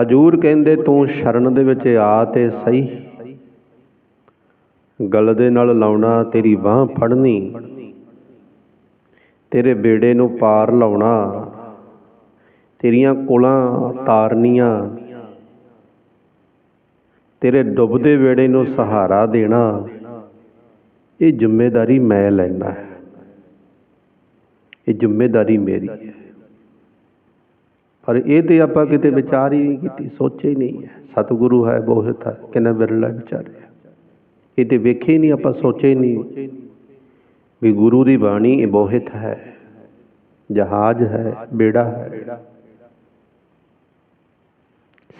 ਹਜੂਰ ਕਹਿੰਦੇ ਤੂੰ ਸ਼ਰਨ ਦੇ ਵਿੱਚ ਆ ਤੇ ਸਹੀ। ਗਲ ਦੇ ਨਾਲ ਲਾਉਣਾ ਤੇਰੀ ਬਾਹ ਫੜਨੀ। ਤੇਰੇ ਬੇੜੇ ਨੂੰ ਪਾਰ ਲਾਉਣਾ। ਤੇਰੀਆਂ ਕੋਲਾਂ ਤਾਰਨੀਆਂ। ਤੇਰੇ ਡੁੱਬਦੇ ਵੇੜੇ ਨੂੰ ਸਹਾਰਾ ਦੇਣਾ। ਇਹ ਜ਼ਿੰਮੇਵਾਰੀ ਮੈਂ ਲੈਣਾ ਹੈ। ਇਹ ਜ਼ਿੰਮੇਵਾਰੀ ਮੇਰੀ ਹੈ। ਪਰ ਇਹ ਤੇ ਆਪਾਂ ਕਿਤੇ ਵਿਚਾਰ ਹੀ ਨਹੀਂ ਕੀਤੀ ਸੋਚੇ ਹੀ ਨਹੀਂ ਹੈ। ਸਤਿਗੁਰੂ ਹੈ, ਬੋਹਿਤ ਹੈ, ਕਿੰਨਾ ਵਿਰਲਾ ਵਿਚਾਰਿਆ ਇਹ ਤੇ ਵੇਖੇ ਹੀ ਨਹੀਂ, ਆਪਾਂ ਸੋਚੇ ਹੀ ਨਹੀਂ। ਵੀ ਗੁਰੂ ਦੀ ਬਾਣੀ ਇਹ ਬੋਹਿਤ ਹੈ, ਜਹਾਜ਼ ਹੈ, ਬੇੜਾ ਹੈ।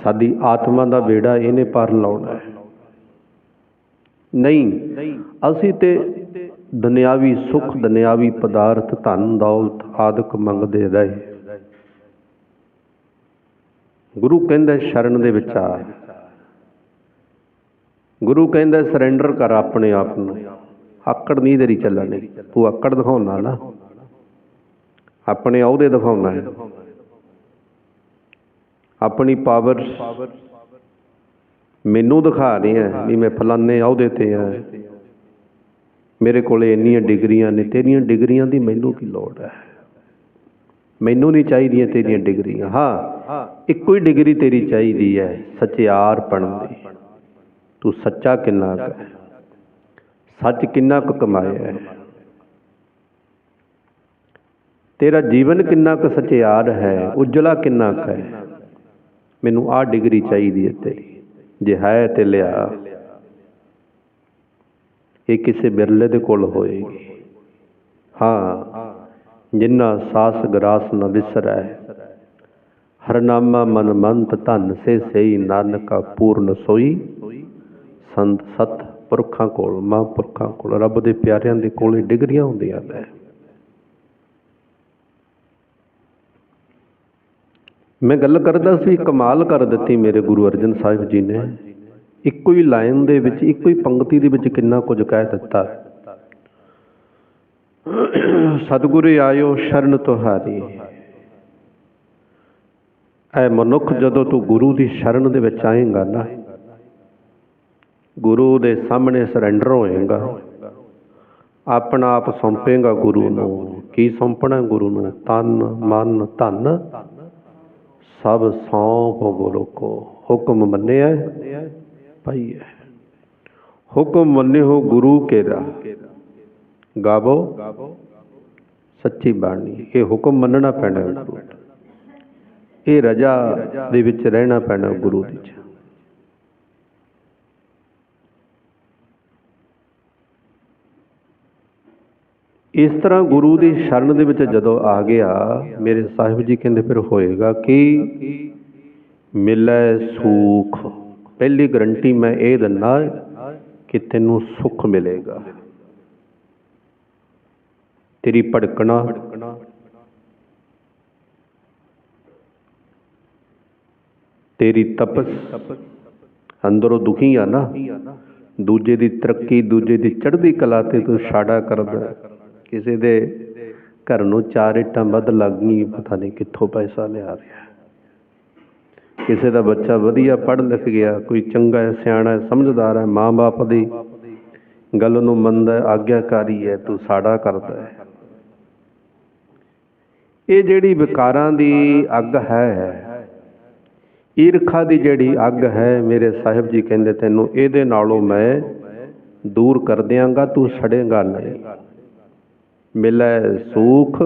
ਸਾਡੀ ਆਤਮਾ ਦਾ ਬੇੜਾ ਇਹਨੇ ਪਰ ਲਾਉਣਾ ਹੈ। ਨਹੀਂ, ਅਸੀਂ ਤੇ ਦੁਨਿਆਵੀ ਸੁੱਖ, ਦੁਨਿਆਵੀ ਪਦਾਰਥ, ਧਨ, ਦੌਲਤ ਆਦਿਕ ਮੰਗਦੇ ਰਹੇ। ਗੁਰੂ ਕਹਿੰਦਾ ਸ਼ਰਨ ਦੇ ਵਿੱਚ ਆ। ਗੁਰੂ ਕਹਿੰਦਾ ਸਰੈਂਡਰ ਕਰ ਆਪਣੇ ਆਪ ਨੂੰ। ਆਕੜ ਨਹੀਂ ਤੇਰੀ ਚੱਲਣੀ। ਤੂੰ ਆਕੜ ਦਿਖਾਉਣਾ ਨਾ ਆਪਣੇ ਅਹੁਦੇ ਦਿਖਾਉਣਾ ਹੈ। ਆਪਣੀ ਪਾਵਰ ਮੈਨੂੰ ਦਿਖਾ ਰਹੀ ਹੈ ਵੀ ਮੈਂ ਫਲਾਣੇ ਅਹੁਦੇ ਤੇ ਆ ਮੇਰੇ ਕੋਲੇ ਇੰਨੀਆਂ ਡਿਗਰੀਆਂ ਨੇ, ਤੇਰੀਆਂ ਡਿਗਰੀਆਂ ਦੀ ਮੈਨੂੰ ਕੀ ਲੋੜ ਹੈ? ਮੈਨੂੰ ਨਹੀਂ ਚਾਹੀਦੀਆਂ ਤੇਰੀਆਂ ਡਿਗਰੀਆਂ। ਹਾਂ, ਇੱਕੋ ਹੀ ਡਿਗਰੀ ਤੇਰੀ ਚਾਹੀਦੀ ਹੈ ਸਚਿਆਰ ਦੀ। ਤੂੰ ਸੱਚਾ ਕਿੰਨਾ ਕੁ ਹੈ? ਸੱਚ ਕਿੰਨਾ ਕੁ ਕਮਾਇਆ ਹੈ? ਤੇਰਾ ਜੀਵਨ ਕਿੰਨਾ ਕੁ ਸਚਿਆਰ ਹੈ? ਉਜਲਾ ਕਿੰਨਾ ਕੁ ਹੈ? ਮੈਨੂੰ ਆਹ ਡਿਗਰੀ ਚਾਹੀਦੀ ਹੈ ਤੇਰੀ। ਜੇ ਹੈ ਤੇ ਲਿਆ। ਇਹ ਕਿਸੇ ਬਿਰਲੇ ਦੇ ਕੋਲ ਹੋਏਗੀ। ਹਾਂ ਜਿਨ੍ਹਾਂ ਸਾਸ ਗਰਾਸ ਨ ਵਿਸਰੈ। ਹਰਨਾਮਾ ਮਨ ਮੰਤ ਧਨ ਸੇ ਸਈ ਨਾਨਕਾ ਪੂਰਨ ਸੋਈ। ਸੰਤ ਸਤ ਪੁਰਖਾਂ ਕੋਲ ਮਹਾਂਪੁਰਖਾਂ ਕੋਲ, ਰੱਬ ਦੇ ਪਿਆਰਿਆਂ ਦੇ ਕੋਲੇ ਡਿਗਰੀਆਂ ਹੁੰਦੀਆਂ ਨੇ। ਮੈਂ ਗੱਲ ਕਰਦਾ ਸੀ, ਕਮਾਲ ਕਰ ਦਿੱਤੀ ਮੇਰੇ ਗੁਰੂ ਅਰਜਨ ਸਾਹਿਬ ਜੀ ਨੇ। ਇੱਕੋ ਹੀ ਲਾਈਨ ਦੇ ਵਿੱਚ, ਇੱਕੋ ਹੀ ਪੰਕਤੀ ਦੇ ਵਿੱਚ ਕਿੰਨਾ ਕੁਝ ਕਹਿ ਦਿੱਤਾ। ਸਤਿਗੁਰੂ ਆਇਓ ਸ਼ਰਨ ਤੁਹਾਰੀ। ਐ ਮਨੁੱਖ ਜਦੋਂ ਤੂੰ ਗੁਰੂ ਦੀ ਸ਼ਰਨ ਦੇ ਵਿੱਚ ਆਏਗਾ ਨਾ, ਗੁਰੂ ਦੇ ਸਾਹਮਣੇ ਸਰੈਂਡਰ ਹੋਏਗਾ, ਆਪਣਾ ਆਪ ਸੌਂਪੇਗਾ ਗੁਰੂ ਨੂੰ। ਕੀ ਸੌਂਪਣਾ ਗੁਰੂ ਨੂੰ? ਤਨ, ਮਨ, ਧਨ। ਸਭ ਸੌਂਪ ਗੁਰੂ ਕੋ। ਹੁਕਮ ਮੰਨਿਆ? ਭਾਈ ਹੈ। ਹੁਕਮ ਮੰਨਿਓ ਗੁਰੂ ਕੇਰਾ। ਗਾਵੋ, ਸੱਚੀ ਬਾਣੀ। ਇਹ ਹੁਕਮ ਮੰਨਣਾ ਪੈਣਾ ਗੁਰੂ। ਦਾ ਇਹ ਰਜਾ ਦੇ ਵਿੱਚ ਰਹਿਣਾ ਪੈਣਾ ਗੁਰੂ ਦੀ ਇਸ ਤਰ੍ਹਾਂ ਗੁਰੂ ਦੀ ਸ਼ਰਨ ਦੇ ਵਿੱਚ ਜਦੋਂ ਆ ਗਿਆ, ਮੇਰੇ ਸਾਹਿਬ ਜੀ ਕਹਿੰਦੇ ਫਿਰ ਹੋਏਗਾ ਕਿ ਮਿਲੈ ਸੁਖ। ਪਹਿਲੀ ਗਰੰਟੀ ਮੈਂ ਇਹ ਦਿੰਦਾ ਕਿ ਤੈਨੂੰ ਸੁੱਖ ਮਿਲੇਗਾ। ਤੇਰੀ ਭੜਕਣਾ। ਤੇਰੀ ਤਪਸ ਅੰਦਰੋਂ ਦੁਖੀ ਆ ਨਾ। ਦੂਜੇ ਦੀ ਤਰੱਕੀ, ਦੂਜੇ ਦੀ ਚੜ੍ਹਦੀ ਕਲਾ ਤੇ ਤੂੰ ਛਾੜਾ ਕਰਦਾ ਕਿਸੇ ਦੇ ਘਰ ਨੂੰ ਚਾਰ ਇੱਟਾਂ ਵੱਧ ਲੱਗ ਗਈ ਪਤਾ ਨਹੀਂ ਕਿੱਥੋਂ ਪੈਸਾ ਲਿਆ ਰਿਹਾ ਕਿਸੇ ਦਾ ਬੱਚਾ ਵਧੀਆ ਪੜ੍ਹ ਲਿਖ ਗਿਆ, ਕੋਈ ਚੰਗਾ ਹੈ, ਸਿਆਣਾ ਹੈ, ਸਮਝਦਾਰ ਹੈ, ਮਾਂ-ਬਾਪ ਦੀ ਗੱਲ ਨੂੰ ਮੰਨਦਾ ਆਗਿਆਕਾਰੀ ਹੈ, ਤੂੰ ਸਾੜਾ ਕਰਦਾ ਹੈ। ਇਹ ਜਿਹੜੀ ਵਿਕਾਰਾਂ ਦੀ ਅੱਗ ਹੈ, ਈਰਖਾ ਦੀ ਜਿਹੜੀ ਅੱਗ ਹੈ, ਮੇਰੇ ਸਾਹਿਬ ਜੀ ਕਹਿੰਦੇ ਤੈਨੂੰ, ਇਹਦੇ ਨਾਲੋਂ ਮੈਂ ਦੂਰ ਕਰ ਦਿਆਂਗਾ, ਤੂੰ ਸੜੇਗਾ ਨਹੀਂ। ਮਿਲੈ ਸੂਖ,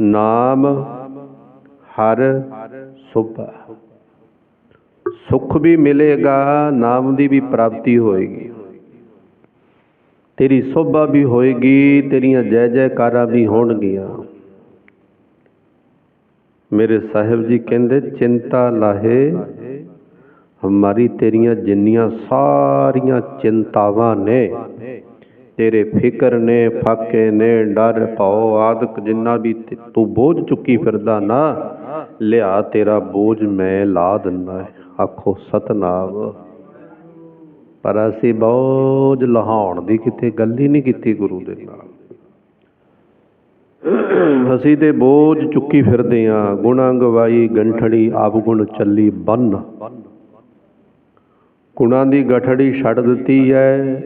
ਨਾਮ ਹਰ ਸੁਭਾ। ਸੁਖ ਵੀ ਮਿਲੇਗਾ, ਨਾਮ ਦੀ ਵੀ ਪ੍ਰਾਪਤੀ ਹੋਏਗੀ। ਤੇਰੀ ਸੋਭਾ ਵੀ ਹੋਏਗੀ, ਤੇਰੀਆਂ ਜੈ ਜੈਕਾਰਾਂ ਵੀ ਹੋਣਗੀਆਂ। ਮੇਰੇ ਸਾਹਿਬ ਜੀ ਕਹਿੰਦੇ, ਚਿੰਤਾ ਲਾਹੇ ਹਮਾਰੀ ਤੇਰੀਆਂ ਜਿੰਨੀਆਂ ਸਾਰੀਆਂ ਚਿੰਤਾਵਾਂ ਨੇ, ਤੇਰੇ ਫਿਕਰ ਨੇ, ਫਾਕੇ ਨੇ, ਡਰ, ਭਉ, ਆਦਿਕ ਜਿੰਨਾ ਵੀ ਤੂੰ ਬੋਝ ਚੁੱਕੀ ਫਿਰਦਾ ਨਾ, ਲਿਆ ਤੇਰਾ ਬੋਝ ਮੈਂ ਲਾ ਦਿੰਦਾ ਆਖੋ, ਸਤਨਾਮ। ਪਰ ਅਸੀਂ ਬੋਝ ਲਹਾਉਣ ਦੀ ਕਿਤੇ ਗੱਲ ਹੀ ਨਹੀਂ ਕੀਤੀ ਗੁਰੂ ਦੇ ਨਾਲ। ਅਸੀਂ ਤੇ ਬੋਝ ਚੁੱਕੀ ਫਿਰਦੇ ਆਂ। ਗੁਣਾ ਗਵਾਈ ਗੰਠੜੀ ਆਪ ਗੁਣ ਚੱਲੀ ਬੰਨ। ਗੁਣਾਂ ਦੀ ਗਠੜੀ ਛੱਡ ਦਿੱਤੀ ਹੈ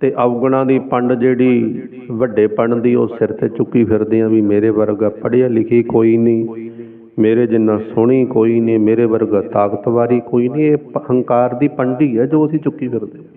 ਤੇ ਅਵਗੁਣਾਂ ਦੀ ਪੰਡ ਜਿਹੜੀ ਵੱਡੇ ਪੰਡ ਦੀ ਉਹ ਸਿਰ ਤੇ ਚੁੱਕੀ ਫਿਰਦੇ ਆਂ ਵੀ ਮੇਰੇ ਵਰਗਾ ਪੜ੍ਹਿਆ ਲਿਖੀ ਕੋਈ ਨਹੀਂ। ਮੇਰੇ ਜਿੰਨਾ ਸੋਹਣੀ ਕੋਈ ਨਹੀਂ, ਮੇਰੇ ਵਰਗਾ ਤਾਕਤਵਾਰੀ ਕੋਈ ਨਹੀਂ। ਇਹ ਪ- ਹੰਕਾਰ ਦੀ ਪੰਡੀ ਹੈ ਜੋ ਅਸੀਂ ਚੁੱਕੀ ਫਿਰਦੇ ਹਾਂ